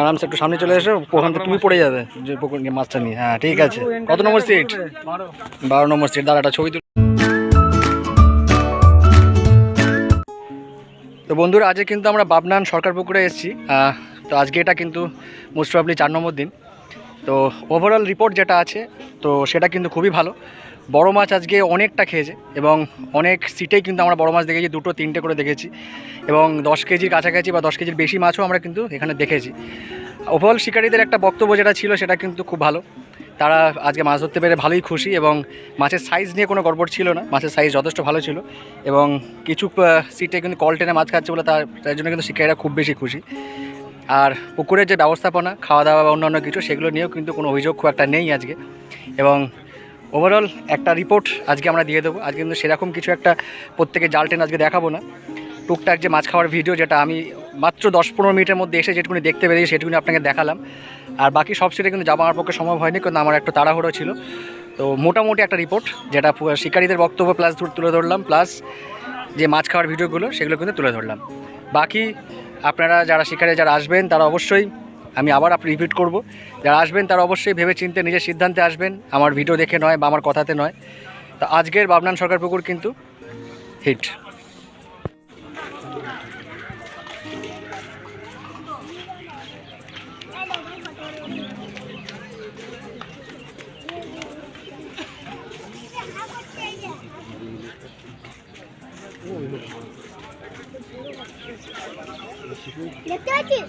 আরামসে একটু সামনে চলে এসো, ওখান থেকে তুমি পড়ে যাবে, যে মাছটা নিয়ে হ্যাঁ ঠিক আছে। কত নম্বর সিট বারো নম্বর সিট দাঁড়া, একটা ছবি তুল। তো বন্ধুরা, আজকে কিন্তু আমরা বাবনান সরকার পুকুরে এসেছি। তো আজকে এটা কিন্তু মোস্ট প্রবলি চার নম্বর দিন। তো ওভারঅল রিপোর্ট যেটা আছে, তো সেটা কিন্তু খুবই ভালো। বড় মাছ আজকে অনেকটা খেয়েছে এবং অনেক সিটেই কিন্তু আমরা বড় মাছ দেখেছি, দুটো তিনটে করে দেখেছি এবং দশ কেজির কাছাকাছি বা দশ কেজির বেশি মাছও আমরা কিন্তু এখানে দেখেছি। ওভারঅল শিকারীদের একটা বক্তব্য যেটা ছিল সেটা কিন্তু খুব ভালো। তারা আজকে মাছ ধরতে পেরে ভালোই খুশি এবং মাছের সাইজ নিয়ে কোনো গড়বড় ছিল না, মাছের সাইজ যথেষ্ট ভালো ছিল এবং কিছু সিটে কিন্তু কল টেনে মাছ খাচ্ছে বলে তার তার জন্য কিন্তু শিকারীরা খুব বেশি খুশি। আর পুকুরের যে ব্যবস্থাপনা, খাওয়া দাওয়া বা অন্যান্য কিছু, সেগুলো নিয়েও কিন্তু কোনো অভিযোগ খুব একটা নেই আজকে এবং ওভারঅল একটা রিপোর্ট আজকে আমরা দিয়ে দেবো। আজকে কিন্তু সেরকম কিছু একটা প্রত্যেকে জাল টেন আজকে দেখাবো না। টুকটাক যে মাছ খাওয়ার ভিডিও যেটা আমি মাত্র দশ পনেরো মিনিটের মধ্যে এসে যেটুকুনি দেখতে পেরেছি, সেটুকুনি আপনাকে দেখালাম। আর বাকি সব সিটে কিন্তু যাওয়া আমার পক্ষে সম্ভব হয়নি কিন্তু আমার একটু তাড়াহুড়ো ছিল। তো মোটামুটি একটা রিপোর্ট যেটা শিকারীদের বক্তব্য প্লাস তুলে ধরলাম প্লাস যে মাছ খাওয়ার ভিডিওগুলো সেগুলো কিন্তু তুলে ধরলাম। বাকি আপনারা যারা শিকারে যারা আসবেন, তারা অবশ্যই আমি আবার আপনি রিপিট করব। যারা আসবেন তারা অবশ্যই ভেবে চিনতে নিজের সিদ্ধান্তে আসবেন। আমার ভিডিও দেখে নয় বা আমার কথাতে নয়। তা আজকের বাবনান সরকার পুকুর কিন্তু হিট দেখতে পাচ্ছিস?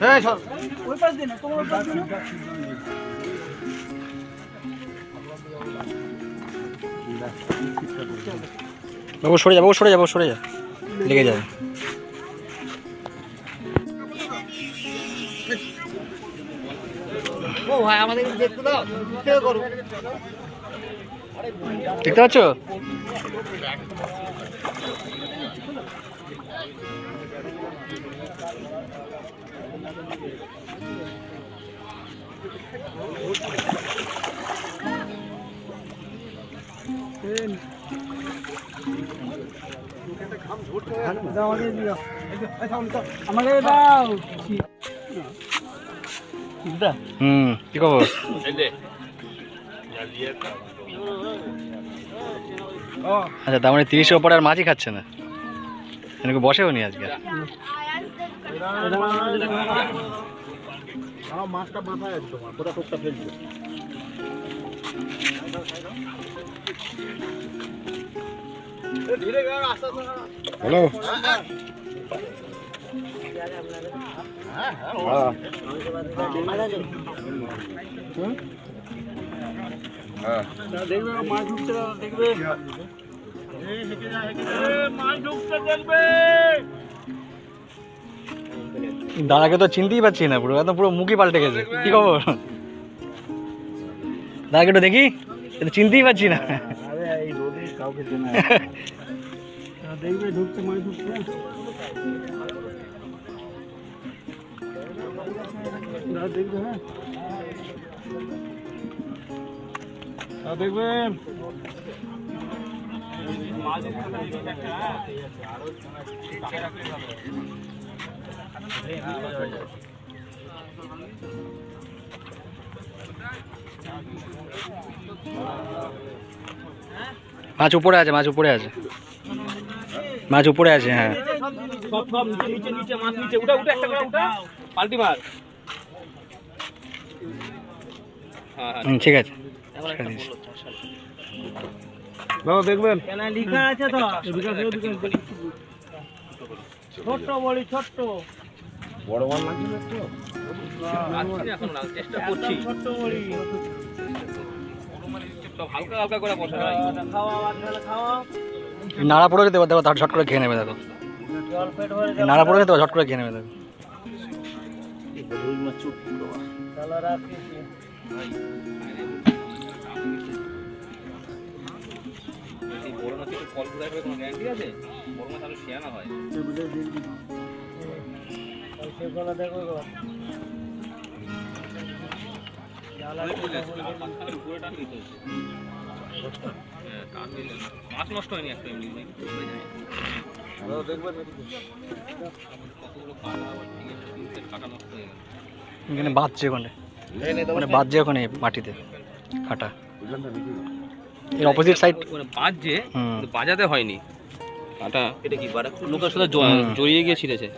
হ্যাঁ। বাবু সরে যাব সরে যাব সরে যা লেগে যাবে ও ভাই আমাদের দেখতে দাও কেউ করো দেখতে পাচ্ছ আমাকে দাও হুম। কি খবর? আচ্ছা তার মানে তিরিশের ওপরে আর মাছই খাচ্ছে না? এনাকে বসেও নি আজকে? মাছটা মাথায় আছে তোমার কোথা ফেলছো হ্যালো। দেখবে মাছ ঢুকছে দাদাকে তো চিনতেই পারছি না পুরো একদম পুরো মুখই পাল্টে গেছে। কি খবর? দাদাকে একটু দেখি এ তো চিনতেই পারছি না। দেখবে ঢুকছে মাছ ঢুকছে না। দেখবে হ্যাঁ তা দেখবেন মাছ উপরে আছে, মাছ উপরে আছে। মাছ উপরে আছে হ্যাঁ। সব সব নিচে নিচে নিচে, মাছ নিচে। উঠা একটা করে উঠা। পাল্টি মার। হ্যাঁ হ্যাঁ। হুম, ঠিক আছে। দাদা দেখবেন? লিখা আছে তো। ছোট্ট বড়ি ছোট্ট। বড় মাল লাগবে না তো আসছি না এখন চেষ্টা করছি। ছোট্ট বড়ি হালকা হালকা করে বসা খাওয়া খাওয়া। নাড়া পড়ে দেবো দেখো তার ঝট করে খেয়ে নেবে দেখো। নাড়া পড়ে দেবো ঝট করে খেয়ে নেবে দেখো। রুই মাছ আছে বড় মাছ একটু ফল ঘুরাই কোনো গ্যারান্টি আছে বড় মাছ আরও শেয়ানা মাছ নষ্ট হয়নি একটা এমনি হয়ে কতগুলো কাটা আবার ঠিক আছে, হয়ে এখানে বাঁধছে ওখানে। মানে বাঁধছে ওখানে মাটিতে কাটা। এর অপোজিট সাইড মানে বাজছে বাজাতে হয়নি। কাটা। এটা কি লোকের সাথে। জড়িয়ে গিয়ে ছিঁড়েছে।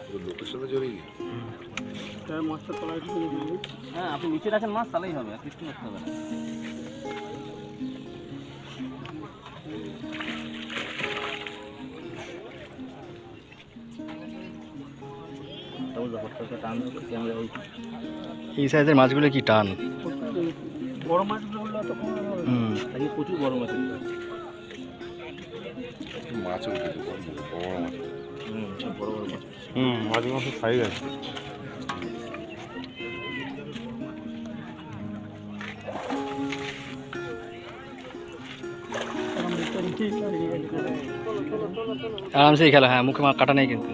হ্যাঁ আপনি নিচে রাখেন মাছ তাহলেই হবে আর কিছু করতে হবে না এই সাইজের মাছগুলো কি টান? বড় মাছগুলো তখন প্রচুর বড় মাছ আছে। মাছ উঠেছে বড় মাছ। বড় বড় মাছ। হুম মাছ মাছ খাই গেছে আরামসেই খেলা হ্যাঁ মুখে মা কাটা নেই কিন্তু।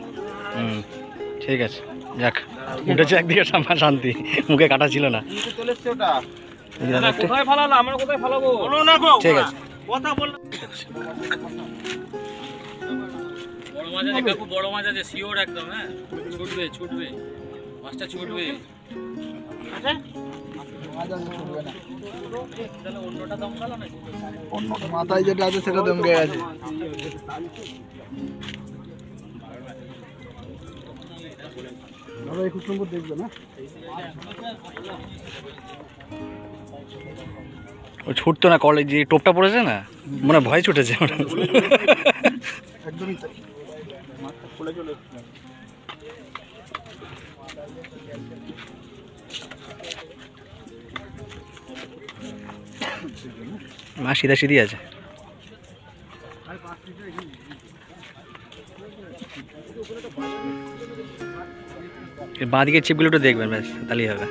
হুম ঠিক আছে। যাক উঠেছে একদিকে শান্তি মুখে কাটা ছিল না। ঠিক আছে। বড় মাছ আছে কাকু বড় মাছ আছে শিওর একদম হ্যাঁ? ছুটবে ছুটবে। মাছটা ছুটবে। তাহলে অন্যটা দম গেল না মাথায় যেটা আছে সেটা দমকে গেছে একুশ নম্বর দেখবে না? ও ছুটতো না কলেজ যে টোপটা পড়েছে না? মানে ভয় ছুটেছে। একদমই তাই। মা সিধা সিধি আছে। বাঁদিকের চিপগুলো একটু দেখবেন ব্যাস তাহলেই হবে।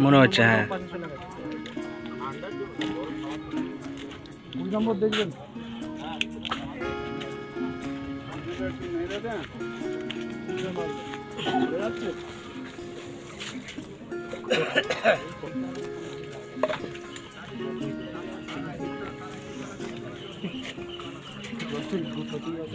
মনে হচ্ছে হ্যাঁ। দেখবেন?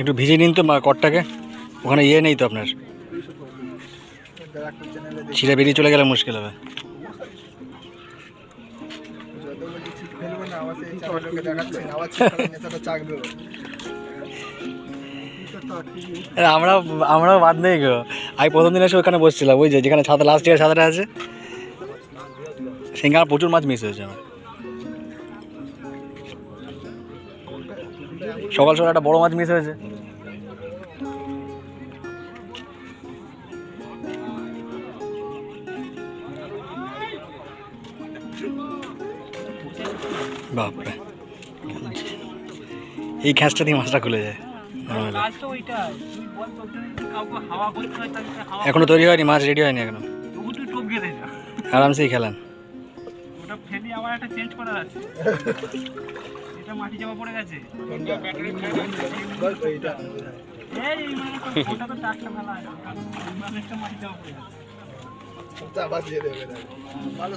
একটু ভিজিয়ে নিন তো কটটাকে। ওখানে ইয়ে নেই তো আপনার। ছিঁড়ে বেরিয়ে চলে গেলে মুশকিল হবে। আমরা আমরাও বাদ নেই গো। আমি প্রথম দিন এসে ওখানে বসছিলাম ওই যে যেখানে ছাতা লাস্ট ইয়ার ছাতাটা আছে। সেখানে প্রচুর মাছ মিস হয়েছে আমার। সকাল সকাল একটা বড় মাছ মিস হয়েছে। বাপরে। এই খ্যাঁচটা দিয়ে মাছটা খুলে যায়। এখনও তৈরি হয়নি মাছ রেডি হয়নি এখনও। আরামসেই খেলেন। ওটা ফেলি আবার একটা চেঞ্জ করার আছে। এটা মাটি চাপা পড়ে গেছে। মানে। ভালো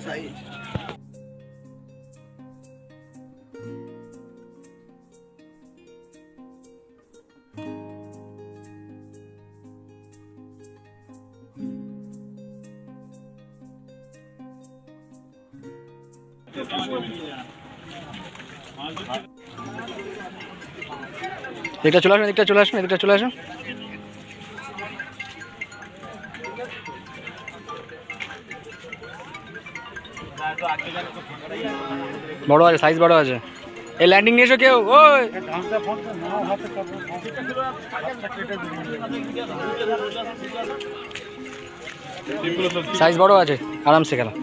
সাইজ এদিকটা চলে আসুন, এদিকটা চলে আসুন, এদিকটা চলে আসুন। বড় আছে সাইজ বড় আছে। এই ল্যান্ডিং নিয়ে এসো কেউ, ওই। সাইজ বড় আছে, আরামসে খেলা।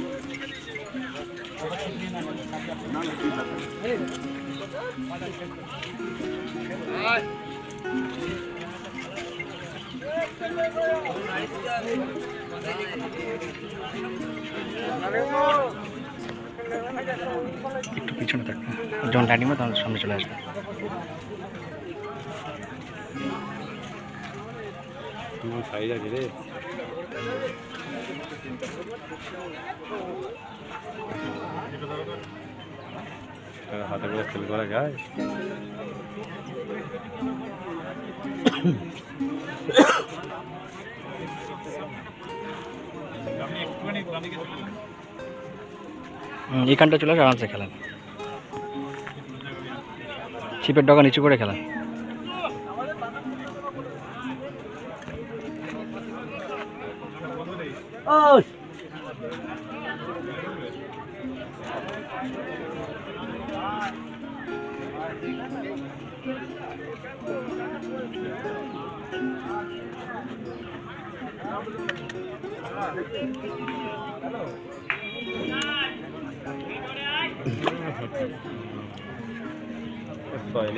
একটু পিছনে থাকবে ল্যান্ডিং হবে তখন সামনে চলে আসবে। রে। এটা হাতে করে সেল করা যায়। হুম, এইখানটা চলে আসে আরামসে খেলেন। ছিপের ডগা নিচু করে খেলেন।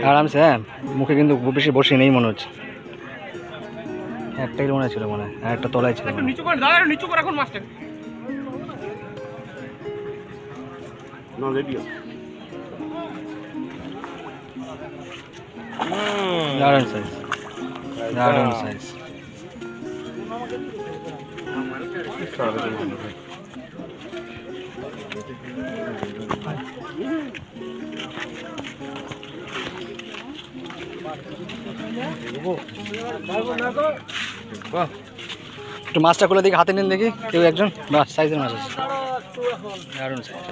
আরামসে হ্যাঁ। মুখে কিন্তু খুব বেশি বসে নেই মনে হচ্ছে। একটাই মনে ছিল মনে হয় আর একটা তলায় ছিল নিচু করে নিচু রাখুন মাছটা না দারুণ সাইজ দারুণ সাইজ একটু মাছটা খুলে দেখি হাতে নিন দেখি কেউ একজন? বাহ সাইজের মাছ আছে। দারুণ সাইজ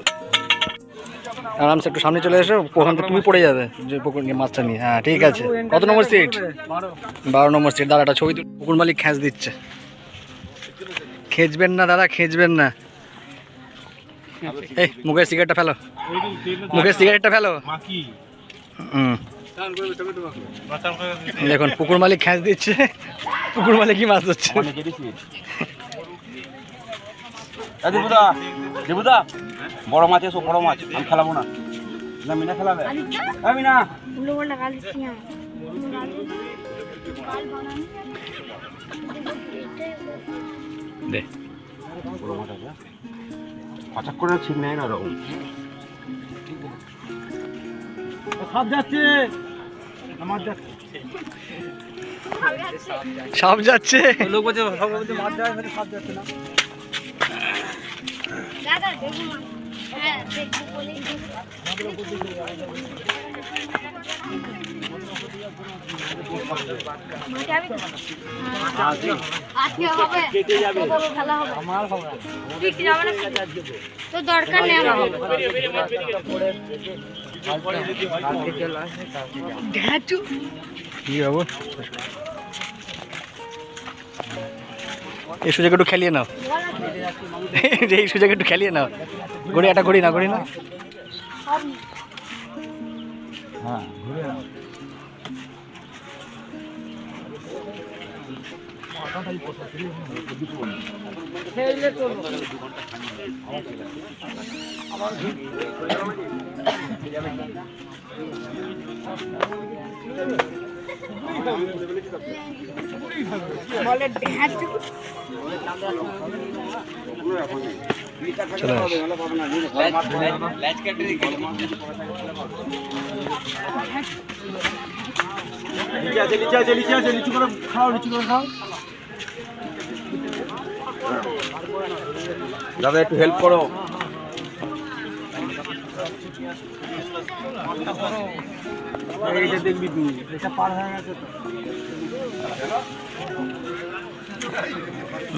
আরামসে একটু সামনে চলে এসো ওখান থেকে তুমি পড়ে যাবে যে পুকুর নিয়ে মাছটা নিয়ে। হ্যাঁ ঠিক আছে। কত নম্বর সিট বারো নম্বর সিট দাদা একটা ছবি পুকুর মালিক খ্যাঁচ দিচ্ছে। খেঁচবেন না দাদা খেঁচবেন না। এই মুখের সিগারেটটা ফেলো। মুখের সিগারেটটা ফেলো। হুম। দেখুন পুকুর মালিক খ্যাঁচ দিচ্ছে। পুকুর মালিক কি মাছ হচ্ছে দেবুদা দেবুদা বড় মাছ এসো বড় মাছ আমি খেলাবো না। না মিনা খেলাবে? আমি না উল্টো পাল্টা গাল দিচ্ছি না দে। বড় মাছ আছে। পাচাক করে ঠিক নেই না ওরকম? সব যাচ্ছে। আমার যাচ্ছে। সাপ যাচ্ছে লোক বলছে সব বলছে মাছ যায় সব যাচ্ছে না দাদা দেখুন হ্যাঁ দেখব বলেই মাঠে যাবি তো? আজকে হবে কবে খেলা হবে তুই কি যাবে না তো দরকার নেই আমার কি বাবু? এই সুযোগ একটু খেলিয়ে নাও। এই সুযোগ একটু খেলিয়ে নাও। ঘড়ি একটা ঘড়ি না ঘড়ি না আস নিচে আছে নিচে আছে নিচে আছে নিচু করে খাও নিচু করে খাও দাদা একটু হেল্প করো। তো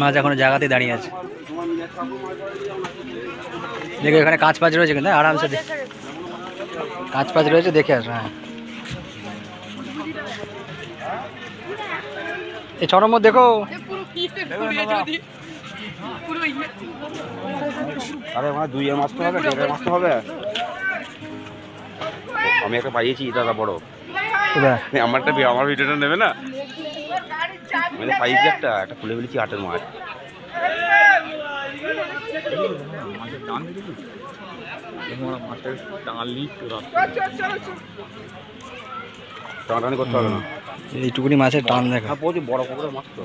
মাছ এখনও জায়গাতেই দাঁড়িয়ে আছে। দেখো এখানে কাঁচ পাঁচ রয়েছে কিন্তু হ্যাঁ, আরামসে কাঁচ পাঁচ রয়েছে দেখে আস হ্যাঁ। এই ছ নম্বর দেখো। আরে আমার দুই এর মাছটা হবে দেড় মাছটা হবে। আমি একটা পাইয়েছি দাদা বড়। আমারটা আমার ভিডিওটা নেবে না? আমি তো পাইয়েছি একটা একটা খুলে ফেলেছি আটের মাছ টানাটানি করতে হবে না। এইটুকুনি মাছের টান দেখা। হ্যাঁ প্রচুর বড় পুকুরের মাছ তো।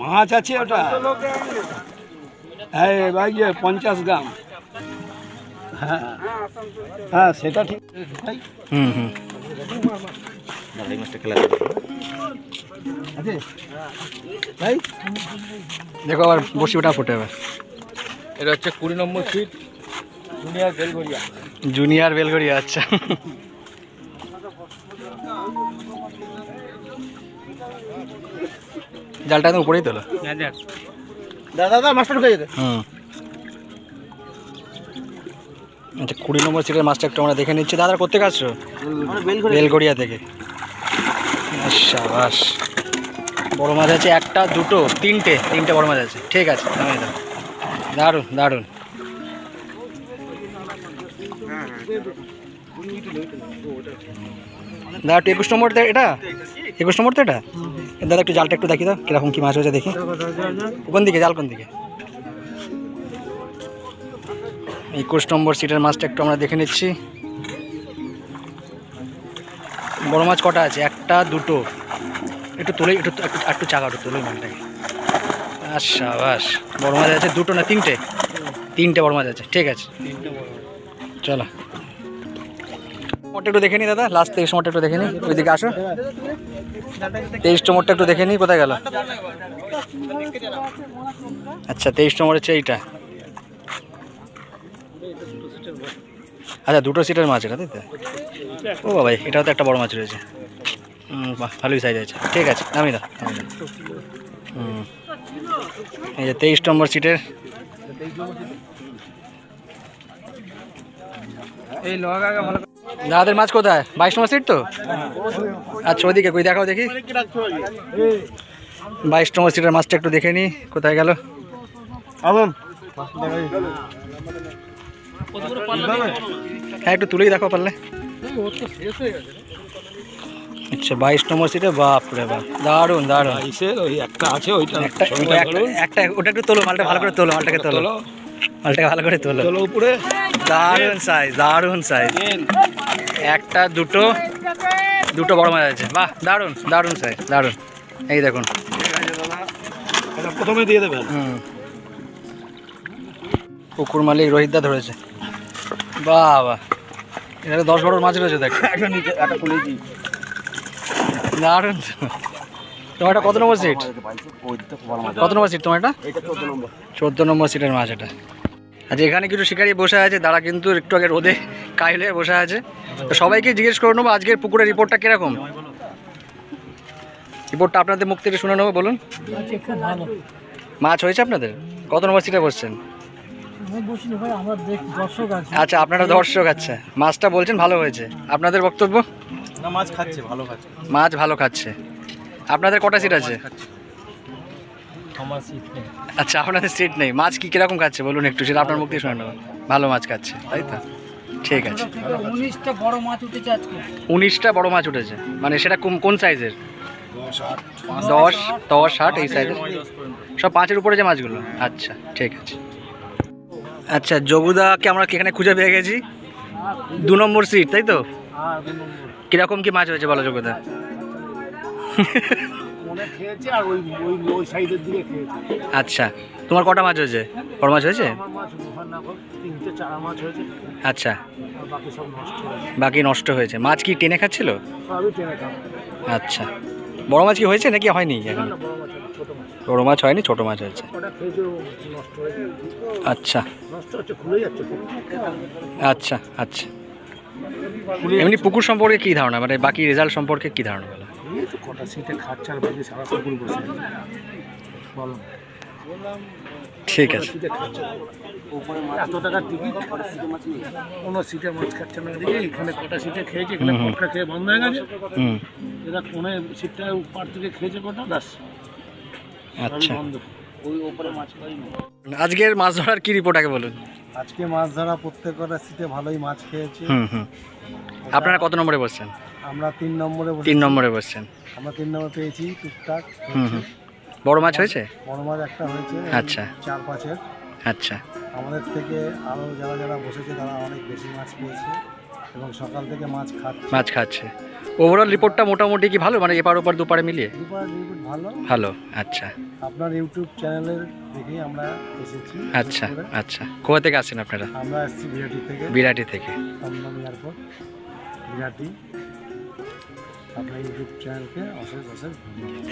মাছ আছে ওটা। হ্যাঁ ভাই যে পঞ্চাশ গ্রাম। হ্যাঁ। হ্যাঁ সেটা ঠিক। হুম হুম। আছে? ভাই? দেখো আবার বসি ওটা ফুটে যাবে এটা হচ্ছে কুড়ি number seat junior Belgharia junior Belgharia আচ্ছা। জালটা একদম উপরেই তোলো। দাদা দাদা মাস্টার ঢুকে যেতে। হুম। আচ্ছা কুড়ি নম্বর সিটের মাছটা একটু আমরা দেখে নিচ্ছি। দাদা কোথেকে আসছো? বেলগড়িয়া থেকে। সাবাস। বড় মাছ আছে একটা দুটো তিনটে তিনটে বড় মাছ আছে। ঠিক আছে দারুণ দারুণ। দাদা একটু একুশ নম্বর এটা? একুশ নম্বর তো এটা? দাদা একটু জালটা একটু দেখি তো কীরকম কি মাছ হয়েছে দেখি। কোন দিকে জাল কোন দিকে? একুশ নম্বর সিটের মাছটা একটু আমরা দেখে নিচ্ছি। বড় মাছ কটা আছে? একটা দুটো। একটু তুলে একটু একটু একটু চাকা একটু তুলে মাছটাকে। আচ্ছা বাস বড় মাছ আছে দুটো না তিনটে? তিনটে বড় মাছ আছে ঠিক আছে। চলো। মোটটা একটু দেখে নি, দাদা। লাস্ট তেইশ মোটটা একটু দেখে নি। ওইদিকে আসো। তেইশ নম্বরটা একটু দেখে নি, কোথায় গেল? আচ্ছা তেইশ নম্বর হচ্ছে এইটা। আচ্ছা দুটো সিটের মাছ এটা, তাই তো? ও বাবা, এটাও তো একটা বড় মাছ রয়েছে। বাহ, ভালোই সাইজ আছে। ঠিক আছে, নামি নামি হুম। এই যে তেইশ নম্বর সিটের। এই লোহা ভালো দাদাদের মাছ কোথায়? বাইশ নম্বর সিট তো? আচ্ছা ওদিকে কই দেখাও দেখি। বাইশ নম্বর সিটের মাছটা একটু দেখে নি কোথায় গেল? হ্যাঁ একটু তুলেই দেখো পারলে। আচ্ছা বাইশ নম্বর সিটে বাপ রে বাপ ইসের ওই একটা আছে ওইটা একটা ওটা একটু তোলো মালটা ভালো করে তোলো মালটাকে তোলো। মালটাকে ভালো করে তোলো। তোলো উপরে। দারুণ সাইজ দারুণ সাইজ একটা দুটো দুটো বড় মাছ আছে। বাহ দারুণ দারুণ সাইজ দারুণ। এই দেখুন। প্রথমে দিয়ে দেবেন। হুম। পুকুর মালিক রোহিতদা ধরেছে। বাহ বাহ এটা দশ বড় মাছ রয়েছে দেখ। একটা খুলেছি দারুণ। তোমার এটা কত নম্বর সিট কত নম্বর সিট তোমার এটা? এইটা চোদ্দ নম্বর। চোদ্দ নম্বর সিটের মাছ এটা। আচ্ছা এখানে কিছু শিকারি বসে আছে তারা কিন্তু একটু আগে রোদে কাইলে বসে আছে। তো সবাইকে জিজ্ঞেস করে নেব আজকের পুকুরের রিপোর্টটা কীরকম? রিপোর্টটা আপনাদের মুখ থেকে শুনে নেব বলুন। মাছ হয়েছে আপনাদের? কত নম্বর সিটে বসছেন? আচ্ছা আপনারা দর্শক আচ্ছা। মাছটা বলছেন ভালো হয়েছে। আপনাদের বক্তব্য? মাছ খাচ্ছে ভালো খাচ্ছে। মাছ ভালো খাচ্ছে। আপনাদের কটা সিট আছে? আমার সিট নেই। আচ্ছা আপনাদের সিট নেই। মাছ কি কীরকম খাচ্ছে বলুন একটু সেটা আপনার মুখ দিয়ে শুনে নেব ভালো মাছ খাচ্ছে তাই তো? ঠিক আছে। উনিশটা বড় মাছ উঠেছে আজকে। উনিশটা বড় মাছ উঠেছে। মানে সেটা কোন কোন সাইজের দশ দশ আট এই সাইজের সব পাঁচের উপরে যে মাছগুলো? আচ্ছা ঠিক আছে। আচ্ছা জগুদাকে আমরা এখানে খুঁজে পেয়ে গেছি? দু নম্বর সিট তাই তো? কীরকম কি মাছ হয়েছে বলো জগুদা মনে খেয়েছে আর ওই ওই ওই সাইডের দিকে খেয়েছে। আচ্ছা। তোমার কটা মাছ হয়েছে? বড় মাছ হয়েছে? আমার মাছ ওখানে না তিনটে চারা মাছ হয়েছে। আচ্ছা। আর বাকি সব নষ্ট হয়েছে বাকি নষ্ট হয়েছে। মাছ কি টেনে খাচ্ছিল? সবই টেনে খাম আচ্ছা। বড় মাছ কি হয়েছে নাকি হয়নি এখন না বড় মাছ হয়নি, ছোট মাছ। বড় মাছ হয়নি ছোট মাছ হয়েছে। ওটা খেয়েছে নষ্ট হয়েছে আচ্ছা। নষ্ট হচ্ছে খুলে যাচ্ছে খুব। আচ্ছা আচ্ছা। এমনি পুকুর সম্পর্কে কি ধারণা? মানে বাকি রেজাল্ট সম্পর্কে কি ধারণা? এই তো কটা সিটে খাচ্ছে আর সারা পুকুর বসে বলো। ঠিক আছে। এত টাকার টিকিট? কোনো সিটে মাছ খাচ্ছে না। এদিকে এখানে কটা সিটে খেয়েছে এখানে। কটা খেয়ে বন্ধ হয়ে গেছে। হুম। এরা কোনে সিটটা উপর থেকে খেয়েছে কটা? ব্যাস। সবই আচ্ছা আজকের মাছ ধরার কি রিপোর্ট আগে বলুন? আজকে মাছ ধরা প্রত্যেকটা সিটে ভালোই মাছ খেয়েছি। হুম হুম। আপনারা কত নম্বরে বসছেন? আমরা তিন নম্বরে। তিন নম্বরে বসছেন। আমরা তিন নম্বর পেয়েছি টুকটাক। হুম হুম। বড় মাছ হয়েছে? বড় মাছ একটা হয়েছে আচ্ছা। চার পাঁচের। আচ্ছা। আমাদের থেকে আরও যারা যারা বসেছে তারা অনেক বেশি মাছ পেয়েছে এবং সকাল থেকে মাছ খাচ্ছে। মাছ খাচ্ছে। ওভারঅল রিপোর্টটা মোটামুটি কি ভালো? মানে এপার ওপার দুপারে মিলিয়ে? ভালো। ভালো আচ্ছা। আপনার ইউটিউব চ্যানেলের দেখেই আমরা এসেছি। আচ্ছা আচ্ছা। কোথা থেকে আসছেন আপনারা? আমরা এসেছি বিরাটি থেকে। বিরাটি থেকে। বিরাটি। আপনার ইউটিউব চ্যানেলকে অশেষ অশেষ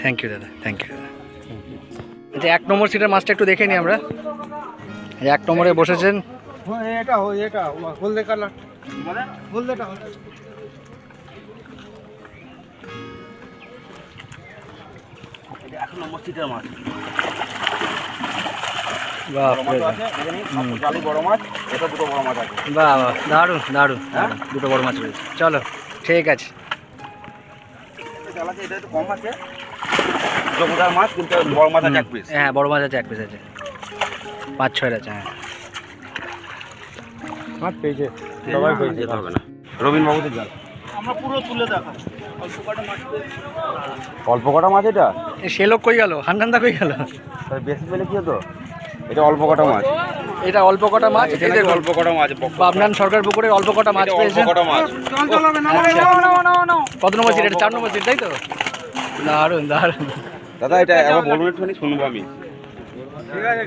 থ্যাংক ইউ দাদা। থ্যাংক ইউ দাদা। আচ্ছা এক নম্বর সিটের মাছটা একটু দেখে নিই আমরা। এক নম্বরে বসেছেন। এটা এটা। হলদে কালার হলদেটা এক নম্বর সিটের মাছ। দারুণ দারুণ। দুটো বড় মাছ রয়েছে। চলো ঠিক আছে। চালাতে এটা একটু কম আছে। জমিদার মাছ কিন্তু বড় মাছ আছে এক পিস হ্যাঁ বড় মাছ আছে এক পিস আছে। পাঁচ আছে হ্যাঁ। মাছ পেয়েছে। সবাই পেয়ে যেতে হবে না। রবীন বাবুদের জাল। আমরা পুরো তুলে দেখা অল্প কটা মাছ এটা? সে লোক কই গেল? হান্ডান্দা কই গেল? বেশি পেলে কি হতো? এটা অল্প কটা মাছ। এটা অল্প কটা মাছ এটা অল্প কটা মাছ পাবনান সরকার পুকুরে অল্প কটা মাছ পেয়েছেন কটা মাছ। কত নম্বর সিট এটা চার নম্বর সিট তাই তো? দারুণ দারুণ দাদা এটা একবার বলুন একটুখানি শুনব আমি।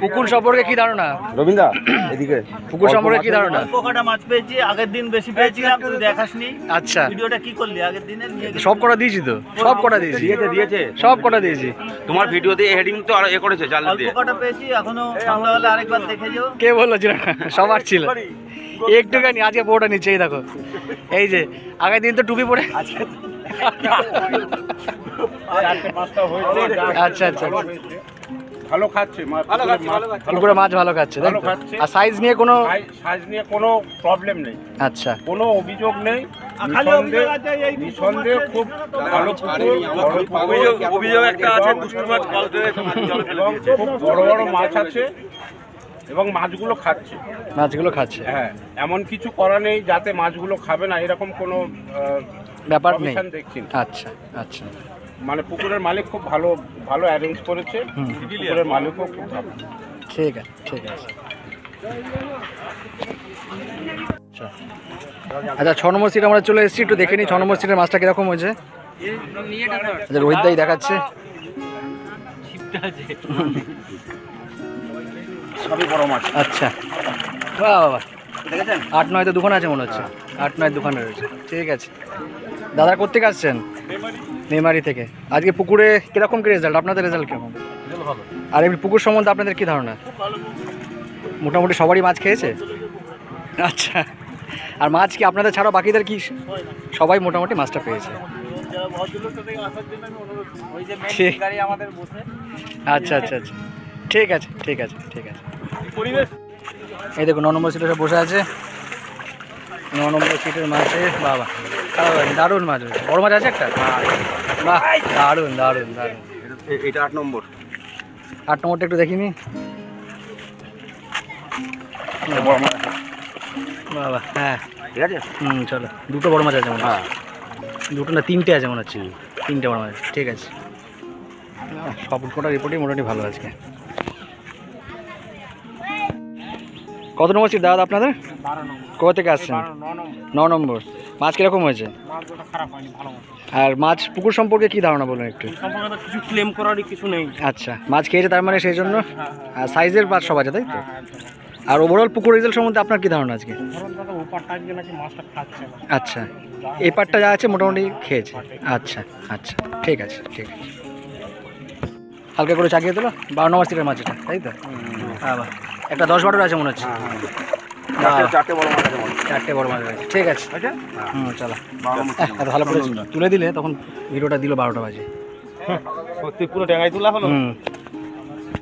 পুকুর সম্পর্কে কি ধারণা? রবীন্দা এদিকে। পুকুর সম্পর্কে কি ধারণা? পোকাটা মাছ পেয়েছি আগের দিন বেশি পেয়েছিলাম তুই দেখাসনি। আচ্ছা। ভিডিওটা কি করলি? আগের দিনে নিয়ে সব কটা দিয়েছি তো? সব কটা দিয়েছি। দিয়েছে দিয়েছে। সব কটা দিয়েছি। তোমার ভিডিওতে হেডিং তো আর এ করেছে জাল দিয়ে। কটা পেয়েছি এখনও সন্ধ্যাবেলা আরেকবার দেখে যাও। কে বলল ছিল না? সবার ছিল। একটুখানি আজকে পুরোটা নিচে এই দেখো। এই যে আগের দিন তো টুপি পরে আচ্ছা আচ্ছা। ভালো খাচ্ছে মাছ পুকুরে মাছ ভালো খাচ্ছে তাই ভালো তো? খাচ্ছে। আর সাইজ নিয়ে কোনো সাইজ নিয়ে কোনো প্রবলেম নেই আচ্ছা কোনো অভিযোগ নেই নিঃসন্দেহে নিঃসন্দেহে খুব ভালো পুকুর, বড় পুকুর। অভিযোগ একটা আছে এবং- দুষ্টু মাছ কল ধরে জলে ফেলে এবং দিয়েছে। খুব বড় বড় মাছ আছে এবং মাছগুলো খাচ্ছে মাছগুলো খাচ্ছে হ্যাঁ এমন কিছু করা নেই যাতে মাছগুলো খাবে না এরকম কোনো আহ, ব্যাপার নেই দেখছি না। আচ্ছা আচ্ছা মানে পুকুরের মালিক খুব ভালো ভালো অ্যারেঞ্জ করেছে। পুকুরের মালিকও খুব ভালো। ঠিক আছে ঠিক আছে। আচ্ছা। আচ্ছা ছ নম্বর সিট আমরা চলে এসেছি একটু দেখে নিই ছ নম্বর সিটের মাছটা কীরকম হয়েছে। আচ্ছা রোহিত দাই দেখাচ্ছে। সবই বড় মাছ। আচ্ছা। বাহ বাবা দেখেছেন? আট নয় তো দোকান আছে মনে হচ্ছে। আট নয় দোকানে রয়েছে। ঠিক আছে। দাদা কোথেকে আসছেন? মেমারি থেকে। আজকে পুকুরে কীরকম কি রেজাল্ট আপনাদের রেজাল্ট কীরকম আর এমনি পুকুর সম্বন্ধে আপনাদের কি ধারণা? মোটামুটি সবারই মাছ খেয়েছে? আচ্ছা। আর মাছ কি আপনাদের ছাড়াও বাকিদের কি? সবাই মোটামুটি মাছটা পেয়েছে। আচ্ছা আচ্ছা আচ্ছা। ঠিক আছে ঠিক আছে ঠিক আছে। এই দেখুন ন নম্বর সিটে বসে আছে। ন নম্বর সিটের মাছে বাবা দারুণ মাছ হয়েছে। বড় মাছ আছে একটা? বাহ দারুণ দারুণ দারুণ। এটা আট নম্বর। আট নম্বরটা একটু দেখিনি। বাবা হ্যাঁ। ঠিক আছে? হুম চলো। দুটো বড় মাছ আছে মনে হ্যাঁ। দুটো না তিনটে আছে মনে হচ্ছে। তিনটে বড় মাছ ঠিক আছে। সব কটা রিপোর্টই মোটামুটি ভালো আছে কত নম্বর সিট দাদা আপনাদের? কোথা থেকে আসছেন? ন নম্বর। মাছ কীরকম হয়েছে? আর মাছ পুকুর সম্পর্কে কি ধারণা বলুন একটু? কিছু ক্লেম করারই কিছু নেই। আচ্ছা মাছ খেয়েছে তার মানে সেই জন্য? আর সাইজের মাছ সব আছে তাই তো? আর ওভারঅল পুকুর রেজাল্ট সম্বন্ধে আপনার কি ধারণা আজকে? আচ্ছা এই পাটটা যা আছে মোটামুটি খেয়েছে। আচ্ছা আচ্ছা ঠিক আছে ঠিক আছে। হালকা করে চাকিয়ে দিল। বারো নম্বর সিটের মাছ এটা তাই তো? হ্যাঁ। একটা দশ বারোটা আছে মনে হচ্ছে। চারটে বাহ, বড় মাছ আছে চারটে বড় মাছ আছে। ঠিক আছে। আছে? হুম চলো। এত ভালো করে তুলে দিলে তখন ভিডিওটা দিল বারোটা বাজে। সত্যি পুরো ট্যাঙ্গাই তোলা হলো? হুম।